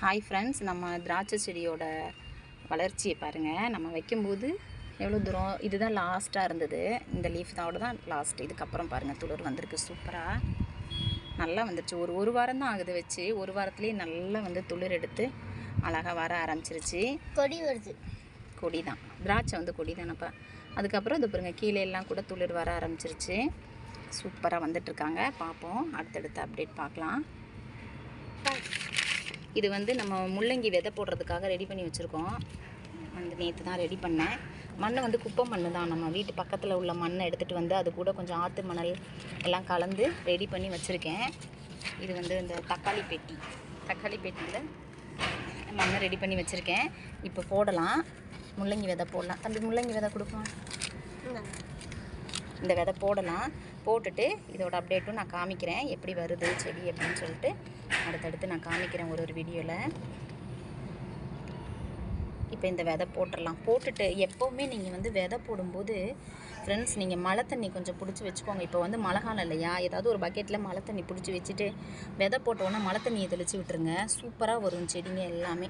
Hi friends நம்ம திராட்சை செடியோட வளர்ச்சியை பாருங்கள் நம்ம வைக்கும்போது எவ்வளோ தூரம் இதுதான் லாஸ்ட்டாக இருந்தது. இந்த லீஃப் தான் தான் லாஸ்ட் இதுக்கப்புறம் பாருங்கள் துளிர் வந்திருக்கு சூப்பராக நல்லா வந்துருச்சு. ஒரு ஒரு வாரம் தான் ஆகுது வச்சு ஒரு வாரத்துலேயே நல்லா வந்து துளிர் எடுத்து அழகாக வர ஆரம்பிச்சிருச்சு. கொடி வருது. கொடி தான். திராட்சை வந்து கொடி தானப்பா அதுக்கப்புறம் இது பாருங்க கீழே எல்லாம் கூட துளிர் வர ஆரம்பிச்சிருச்சு. சூப்பராக வந்துட்டுருக்காங்க பார்ப்போம். அடுத்தடுத்த அப்டேட் பார்க்கலாம். இது வந்து நம்ம முள்ளங்கி விதை போடுறதுக்காக ரெடி பண்ணி வச்சுருக்கோம். வந்து நேற்று தான் ரெடி பண்ணேன். மண் வந்து குப்பை மண் தான். நம்ம வீட்டு பக்கத்தில் உள்ள மண்ணை எடுத்துகிட்டு வந்து அது கூட கொஞ்சம் ஆற்று மணல் எல்லாம் கலந்து ரெடி பண்ணி வச்சுருக்கேன். இது வந்து இந்த தக்காளி பெட்டி. தக்காளி பெட்டியில் மண்ணை ரெடி பண்ணி வச்சுருக்கேன். இப்போ போடலாம். முள்ளங்கி விதை போடலாம். தம்பி முள்ளங்கி விதை கொடுப்போம் இந்த விதை போடலாம். போட்டுட்டு இதோட அப்டேட்டும் நான் காமிக்கிறேன். எப்படி வருது செடி அப்படின்னு சொல்லிட்டு. அடுத்தடுத்து நான் காமிக்கிறேன் ஒரு ஒரு வீடியோவில் இப்போ இந்த விதை போட்டுடலாம் போட்டுட்டு எப்போவுமே நீங்கள் வந்து விதை போடும்போது ஃப்ரெண்ட்ஸ் நீங்கள் மழை தண்ணி கொஞ்சம் பிடிச்சி வச்சுக்கோங்க. இப்போ வந்து மழை காலம் இல்லையா? ஏதாவது ஒரு பக்கெட்டில் மழை தண்ணி பிடிச்சி வச்சுட்டு விதை போட்டோன்னே மழை தண்ணியை தெளித்து விட்டுருங்க. சூப்பராக வரும் செடிங்க எல்லாமே.